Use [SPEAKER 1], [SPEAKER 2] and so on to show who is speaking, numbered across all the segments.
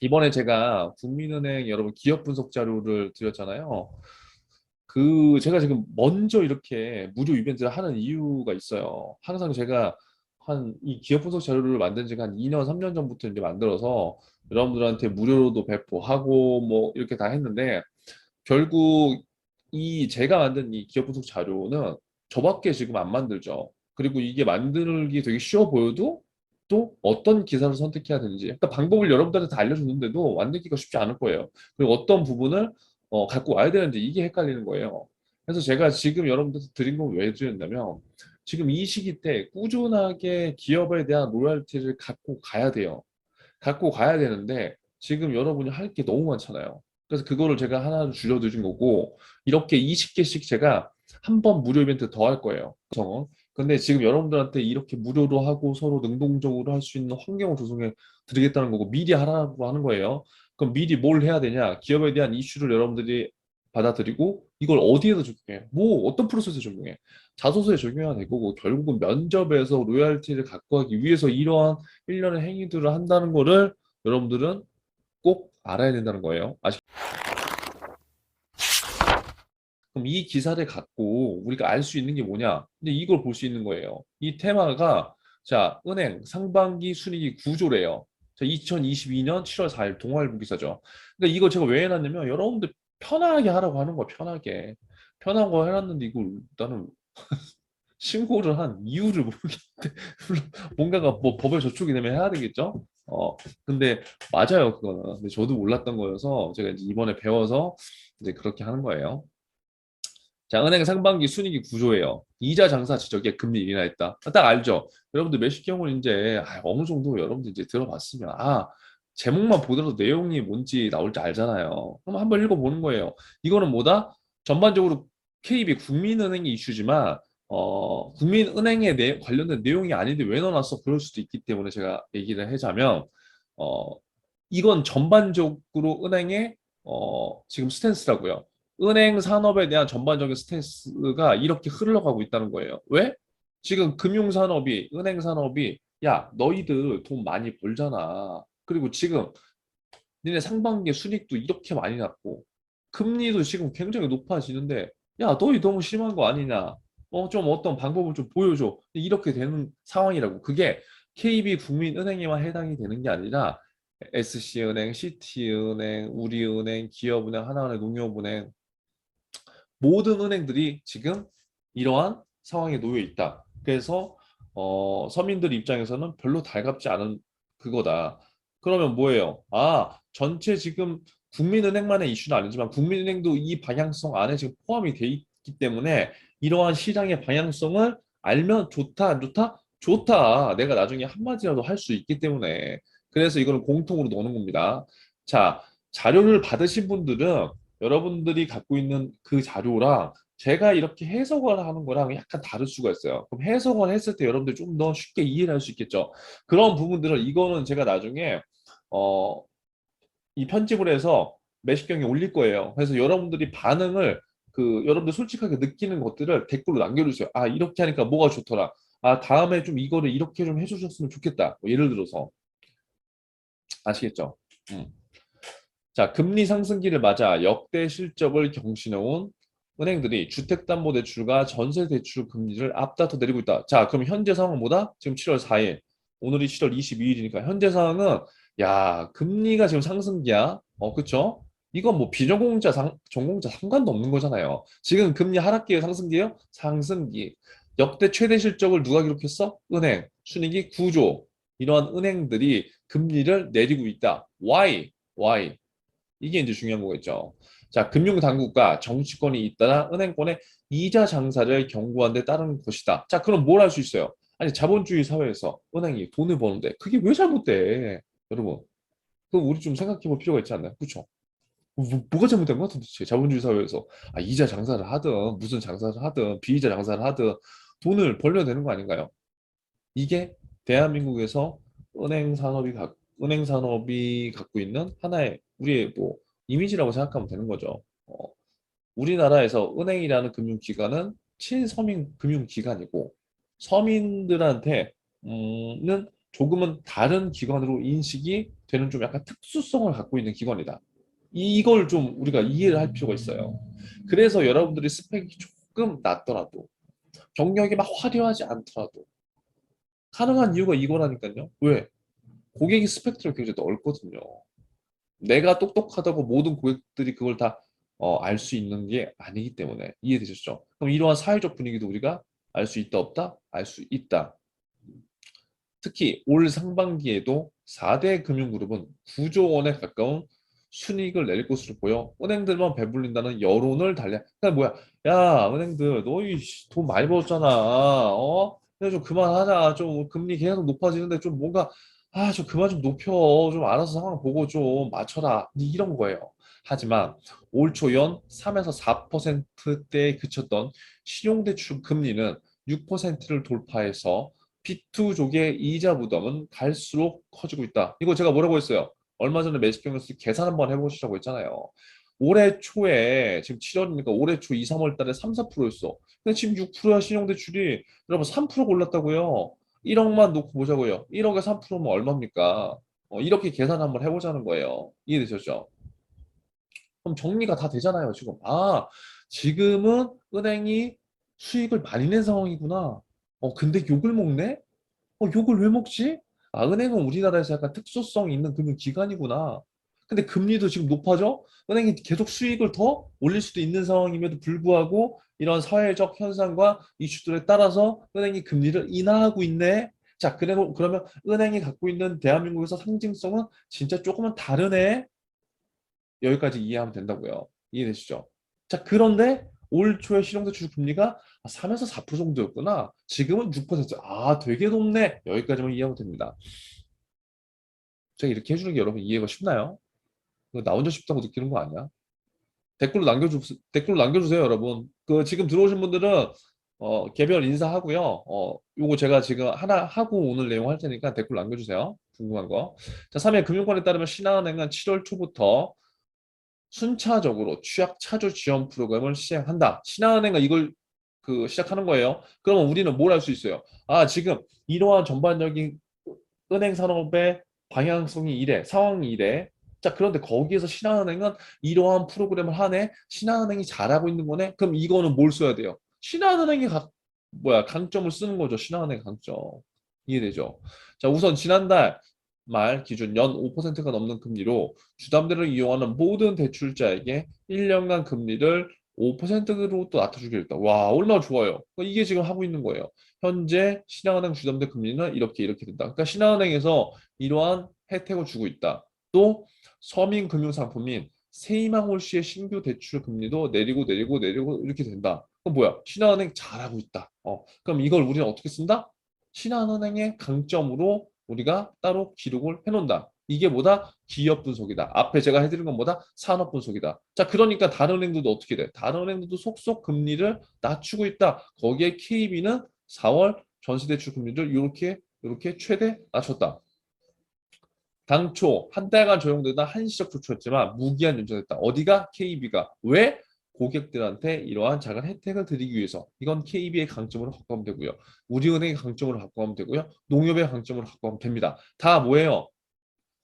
[SPEAKER 1] 이번에 제가 국민은행 여러분 기업 분석 자료를 드렸잖아요. 그 제가 지금 먼저 이렇게 무료 이벤트를 하는 이유가 있어요. 항상 제가 한 이 기업 분석 자료를 만든 지가 한 2년, 3년 전부터 이제 만들어서 여러분들한테 무료로도 배포하고 뭐 이렇게 다 했는데 결국 이 제가 만든 이 기업 분석 자료는 저밖에 지금 안 만들죠. 그리고 이게 만들기 되게 쉬워 보여도 또 어떤 기사를 선택해야 되는지 그러니까 방법을 여러분들한테 다 알려줬는데도 만들기가 쉽지 않을 거예요. 그리고 어떤 부분을 어, 갖고 와야 되는지 이게 헷갈리는 거예요. 그래서 제가 지금 여러분들한테 드린 건 왜 드렸냐면 지금 이 시기 때 꾸준하게 기업에 대한 로열티를 갖고 가야 돼요. 갖고 가야 되는데 지금 여러분이 할 게 너무 많잖아요. 그래서 그거를 제가 하나 줄여드린 거고 이렇게 20개씩 제가 한 번 무료 이벤트 더 할 거예요. 정원. 근데 지금 여러분들한테 이렇게 무료로 하고 서로 능동적으로 할 수 있는 환경을 조성해 드리겠다는 거고 미리 하라고 하는 거예요. 그럼 미리 뭘 해야 되냐? 기업에 대한 이슈를 여러분들이 받아들이고 이걸 어디에서 적용해? 뭐 어떤 프로세스에 적용해? 자소서에 적용해야 될 거고 결국은 면접에서 로열티를 갖고 가기 위해서 이러한 일련의 행위들을 한다는 거를 여러분들은 꼭 알아야 된다는 거예요. 아시 그럼 이 기사를 갖고 우리가 알 수 있는 게 뭐냐? 근데 이걸 볼 수 있는 거예요. 이 테마가 자, 은행 상반기 순이익 구조래요. 자, 2022년 7월 4일 동아일보 기사죠. 그러니까 이거 제가 왜 해놨냐면 여러분들 편하게 하라고 하는 거야, 편하게. 편한 거 해놨는데 이걸 나는 신고를 한 이유를 모르겠는데 뭔가가 뭐 법에 저촉이 되면 해야 되겠죠? 어, 근데 맞아요, 그거는. 근데 저도 몰랐던 거여서 제가 이제 이번에 배워서 이제 그렇게 하는 거예요. 자, 은행 상반기 순이익 구조예요. 이자 장사 지적에 금리 인하했다. 딱 알죠? 여러분들 매식경을 이제 아, 어느 정도 여러분들 이제 들어봤으면 아 제목만 보더라도 내용이 뭔지 나올지 알잖아요. 그럼 한번 읽어보는 거예요. 이거는 뭐다? 전반적으로 KB 국민은행이 이슈지만 어, 국민은행에 내, 관련된 내용이 아닌데 왜 넣어놨어? 그럴 수도 있기 때문에 제가 얘기를 하자면 어, 이건 전반적으로 은행의 어, 지금 스탠스라고요. 은행 산업에 대한 전반적인 스탠스가 이렇게 흘러가고 있다는 거예요. 왜? 지금 금융 산업이, 은행 산업이, 야, 너희들 돈 많이 벌잖아. 그리고 지금 니네 상반기 순익도 이렇게 많이 났고, 금리도 지금 굉장히 높아지는데, 야, 너희 너무 심한 거 아니냐? 어, 좀 어떤 방법을 좀 보여줘. 이렇게 되는 상황이라고. 그게 KB 국민은행에만 해당이 되는 게 아니라, SC은행, CT은행, 우리은행, 기업은행, 하나은행, 농협은행, 모든 은행들이 지금 이러한 상황에 놓여 있다. 그래서 어, 서민들 입장에서는 별로 달갑지 않은 그거다. 그러면 뭐예요? 아, 전체 지금 국민은행만의 이슈는 아니지만 국민은행도 이 방향성 안에 지금 포함이 돼 있기 때문에 이러한 시장의 방향성을 알면 좋다, 안 좋다? 좋다. 내가 나중에 한마디라도 할 수 있기 때문에. 그래서 이거는 공통으로 넣는 겁니다. 자, 자료를 받으신 분들은 여러분들이 갖고 있는 그 자료랑 제가 이렇게 해석을 하는 거랑 약간 다를 수가 있어요. 그럼 해석을 했을 때 여러분들 좀 더 쉽게 이해를 할 수 있겠죠. 그런 부분들을 이거는 제가 나중에 어, 이 편집을 해서 매식경에 올릴 거예요. 그래서 여러분들이 반응을 그 여러분들 솔직하게 느끼는 것들을 댓글로 남겨주세요. 아 이렇게 하니까 뭐가 좋더라. 아 다음에 좀 이거를 이렇게 좀 해주셨으면 좋겠다. 뭐 예를 들어서 아시겠죠? 음. 자, 금리 상승기를 맞아 역대 실적을 경신해온 은행들이 주택담보대출과 전세대출 금리를 앞다퉈 내리고 있다. 자, 그럼 현재 상황은 뭐다? 지금 7월 4일. 오늘이 7월 22일이니까 현재 상황은 야, 금리가 지금 상승기야. 어, 그쵸? 이건 뭐 비전공자, 상, 전공자 상관도 없는 거잖아요. 지금 금리 하락기예요, 상승기예요? 상승기. 역대 최대 실적을 누가 기록했어? 은행, 순이익 구조. 이러한 은행들이 금리를 내리고 있다. Why? Why? 이게 이제 중요한 거겠죠. 자, 금융당국과 정치권이 잇따라 은행권의 이자 장사를 경고한 데 따른 것이다. 자, 그럼 뭘 할 수 있어요? 아니, 자본주의 사회에서 은행이 돈을 버는데 그게 왜 잘못돼? 여러분, 그 우리 좀 생각해 볼 필요가 있지 않나요? 그렇죠? 뭐, 뭐가 잘못된 것 같은데 자본주의 사회에서 아, 이자 장사를 하든 무슨 장사를 하든 비이자 장사를 하든 돈을 벌려야 되는 거 아닌가요? 이게 대한민국에서 은행 산업이 가, 은행 산업이 갖고 있는 하나의 우리의 뭐 이미지라고 생각하면 되는 거죠. 어, 우리나라에서 은행이라는 금융기관은 친서민 금융기관이고 서민들한테는 조금은 다른 기관으로 인식이 되는 좀 약간 특수성을 갖고 있는 기관이다. 이걸 좀 우리가 이해를 할 필요가 있어요. 그래서 여러분들이 스펙이 조금 낮더라도 경력이 막 화려하지 않더라도 가능한 이유가 이거라니까요. 왜? 고객이 스펙트럼이 굉장히 넓거든요. 내가 똑똑하다고 모든 고객들이 그걸 다 어, 알 수 있는 게 아니기 때문에 이해되셨죠? 그럼 이러한 사회적 분위기도 우리가 알 수 있다 없다? 알 수 있다. 특히 올 상반기에도 4대 금융그룹은 9조 원에 가까운 순이익을 낼 것으로 보여 은행들만 배불린다는 여론을 달래. 그러니까 뭐야? 야, 은행들 너희 씨, 돈 많이 벌었잖아. 어? 근데 좀 그만하자. 좀 금리 계속 높아지는데 좀 뭔가 아, 좀 그만 좀 높여. 좀 알아서 상황 보고 좀 맞춰라. 이런 거예요. 하지만 올 초연 3에서 4%대에 그쳤던 신용대출 금리는 6%를 돌파해서 B2족의 이자 부담은 갈수록 커지고 있다. 이거 제가 뭐라고 했어요? 얼마 전에 매직경에서 계산 한번 해보시라고 했잖아요. 올해 초에 지금 7월이니까 올해 초 2, 3월 달에 3, 4%였어. 근데 지금 6%야 신용대출이 여러분 3% 올랐다고요. 1억만 놓고 보자고요. 1억에 3%면 얼마입니까? 어, 이렇게 계산 한번 해보자는 거예요. 이해되셨죠? 그럼 정리가 다 되잖아요, 지금. 아, 지금은 은행이 수익을 많이 낸 상황이구나. 어, 근데 욕을 먹네? 어, 욕을 왜 먹지? 아, 은행은 우리나라에서 약간 특수성 있는 금융기관이구나. 근데 금리도 지금 높아져? 은행이 계속 수익을 더 올릴 수도 있는 상황임에도 불구하고 이런 사회적 현상과 이슈들에 따라서 은행이 금리를 인하하고 있네. 자, 그래, 그러면 은행이 갖고 있는 대한민국에서 상징성은 진짜 조금은 다르네. 여기까지 이해하면 된다고요. 이해되시죠? 자, 그런데 올 초에 실용대출 금리가 3에서 4% 정도였구나. 지금은 6%. 아, 되게 높네. 여기까지만 이해하면 됩니다. 제가 이렇게 해주는 게 여러분 이해가 쉽나요? 나 혼자 쉽다고 느끼는 거 아니야? 댓글로 남겨주 댓글로 남겨주세요, 여러분. 그 지금 들어오신 분들은 어, 개별 인사하고요. 어, 요거 제가 지금 하나 하고 오늘 내용 할 테니까 댓글 남겨주세요. 궁금한 거. 자, 3회 금융권에 따르면 신한은행은 7월 초부터 순차적으로 취약 차주 지원 프로그램을 시행한다. 신한은행은 이걸 그 시작하는 거예요. 그러면 우리는 뭘할수 있어요? 아, 지금 이러한 전반적인 은행 산업의 방향성이 이래, 상황이 이래. 자, 그런데 거기에서 신한은행은 이러한 프로그램을 하네. 신한은행이 잘하고 있는 거네. 그럼 이거는 뭘 써야 돼요? 신한은행이 각, 뭐야, 강점을 쓰는 거죠. 신한은행 강점. 이해되죠? 자, 우선 지난달 말 기준 연 5%가 넘는 금리로 주담대를 이용하는 모든 대출자에게 1년간 금리를 5%로 또 낮춰주기로 했다. 와, 얼마나 좋아요. 이게 지금 하고 있는 거예요. 현재 신한은행 주담대 금리는 이렇게 이렇게 된다. 그러니까 신한은행에서 이러한 혜택을 주고 있다. 또 서민금융상품인 세이망홀씨의 신규 대출 금리도 내리고 내리고 내리고 이렇게 된다. 그럼 뭐야? 신한은행 잘하고 있다. 어, 그럼 이걸 우리는 어떻게 쓴다? 신한은행의 강점으로 우리가 따로 기록을 해놓는다. 이게 뭐다? 기업 분석이다. 앞에 제가 해드린 건 뭐다? 산업 분석이다. 자, 그러니까 다른 은행들도 어떻게 돼? 다른 은행들도 속속 금리를 낮추고 있다. 거기에 KB는 4월 전시대출 금리를 이렇게 이렇게 최대 낮췄다. 당초 한 달간 적용되다 한시적 조치였지만 무기한 연장됐다. 어디가? KB가. 왜? 고객들한테 이러한 작은 혜택을 드리기 위해서 이건 KB의 강점으로 갖고 가면 되고요. 우리은행의 강점으로 갖고 가면 되고요. 농협의 강점으로 갖고 가면 됩니다. 다 뭐예요?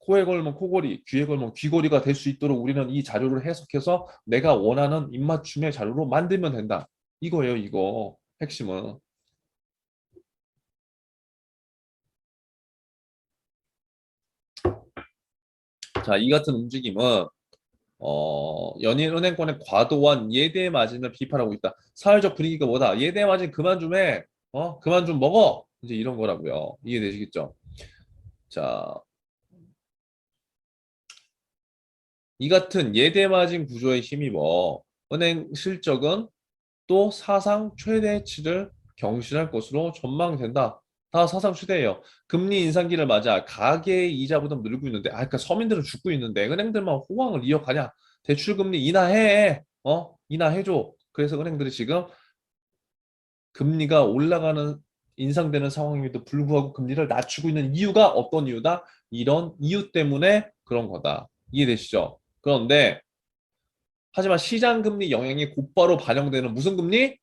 [SPEAKER 1] 코에 걸면 코걸이, 귀에 걸면 귀걸이가 될 수 있도록 우리는 이 자료를 해석해서 내가 원하는 입맞춤의 자료로 만들면 된다. 이거예요, 이거. 핵심은. 자, 이 같은 움직임은 어, 연인 은행권의 과도한 예대 마진을 비판하고 있다. 사회적 분위기가 뭐다? 예대 마진 그만 좀 해. 어? 그만 좀 먹어. 이제 이런 거라고요. 이해되시겠죠? 자, 이 같은 예대 마진 구조에 힘입어 은행 실적은 또 사상 최대치를 경신할 것으로 전망된다. 다 사상 최대예요. 금리 인상기를 맞아 가계의 이자 부담 늘고 있는데, 아, 그러니까 서민들은 죽고 있는데 은행들만 호황을 이어가냐? 대출 금리 인하해, 어, 인하해줘. 그래서 은행들이 지금 금리가 올라가는 인상되는 상황임에도 불구하고 금리를 낮추고 있는 이유가 어떤 이유다? 이런 이유 때문에 그런 거다. 이해되시죠? 그런데 하지만 시장 금리 영향이 곧바로 반영되는 무슨 금리?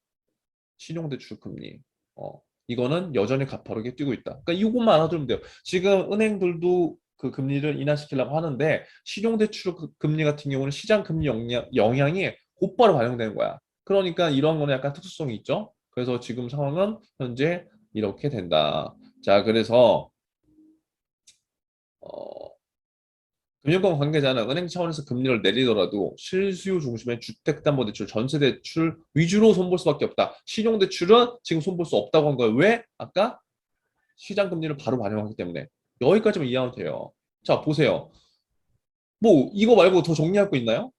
[SPEAKER 1] 신용대출 금리. 어, 이거는 여전히 가파르게 뛰고 있다. 그러니까 이것만 알아두면 돼요. 지금 은행들도 그 금리를 인하시키려고 하는데 신용대출 그 금리 같은 경우는 시장 금리 영향, 영향 이 곧바로 반영되는 거야. 그러니까 이런 거는 약간 특수성이 있죠. 그래서 지금 상황은 현재 이렇게 된다. 자, 그래서 어, 금융권 관계자는 은행 차원에서 금리를 내리더라도 실수요 중심의 주택담보대출, 전세대출 위주로 손볼 수밖에 없다. 신용대출은 지금 손볼 수 없다고 한 거예요. 왜? 아까 시장 금리를 바로 반영하기 때문에 여기까지만 이해하면 돼요. 자, 보세요. 뭐 이거 말고 더 정리할 거 있나요?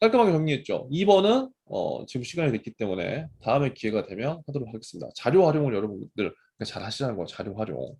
[SPEAKER 1] 깔끔하게 정리했죠. 2번은 어, 지금 시간이 됐기 때문에 다음에 기회가 되면 하도록 하겠습니다. 자료 활용을 여러분들 잘 하시라는 거 자료 활용.